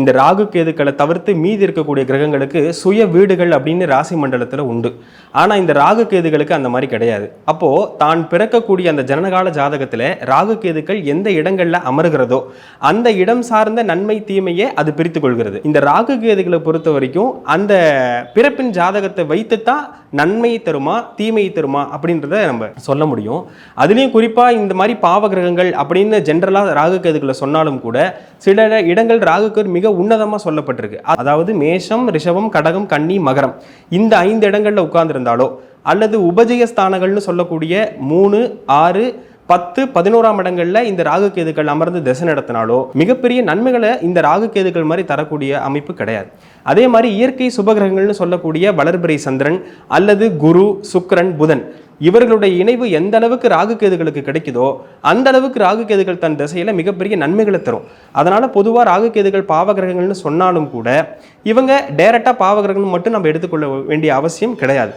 இந்த ராகு கேதுக்களை தவிர்த்து மீதி இருக்கக்கூடிய கிரகங்களுக்கு சுய வீடுகள் அப்படின்னு ராசி மண்டலத்தில் உண்டு. ஆனால் இந்த ராகு கேதுகளுக்கு அந்த மாதிரி கிடையாது. அப்போது தான் பிறக்கக்கூடிய அந்த ஜனனகால ஜாதகத்தில் ராகு கேதுக்கள் எந்த இடங்களில் அமர்கிறதோ அந்த இடம் சார்ந்த நன்மை தீமையை அது பிரித்து கொள்கிறது. இந்த ராகு கேதுகளை பொறுத்த வரைக்கும் அந்த பிறப்பின் ஜாதகத்தை வைத்து தான் நன்மையை தருமா தீமையை தருமா அப்படின்றத நம்ம சொல்ல முடியும். அதுலேயும் குறிப்பாக இந்த மாதிரி பாவ கிரகங்கள் அப்படின்னு ஜென்ரலாக ராகு கேதுகளை சொன்னாலும் கூட சில இடங்கள் ராகுக்கு மிக உன்னதமாக சொல்லப்பட்டிருக்கு. அதாவது மேஷம் ரிஷபம் கடகம் கன்னி மகரம். இந்த ஐந்து இடங்களில் உட்கார்ந்திருந்தாலோ அல்லது உபஜய ஸ்தானங்கள்னு சொல்லக்கூடிய மூணு ஆறு பத்து பதினோராம் இடங்கள்ல இந்த ராகு கேதுக்கள் அமர்ந்து திசை நடத்தினாலோ மிகப்பெரிய நன்மைகளை இந்த ராகு கேதுக்கள் மாதிரி தரக்கூடிய அமைப்பு கிடையாது. அதே மாதிரி இயற்கை சுபகிரகங்கள்னு சொல்லக்கூடிய வளர்பிறை சந்திரன் அல்லது குரு சுக்கரன் புதன். இவர்களுடைய இணைவு எந்த அளவுக்கு ராகு கேதுகளுக்கு கிடைக்குதோ அந்த அளவுக்கு ராகு கேதுகள் தன் திசையில மிகப்பெரிய நன்மைகளை தரும். அதனால பொதுவாக ராகு கேதுகள் பாவகிரகங்கள்னு சொன்னாலும் கூட இவங்க டைரக்டா பாவகிரகங்கள் மட்டும் நம்ம எடுத்துக்கொள்ள வேண்டிய அவசியம் கிடையாது.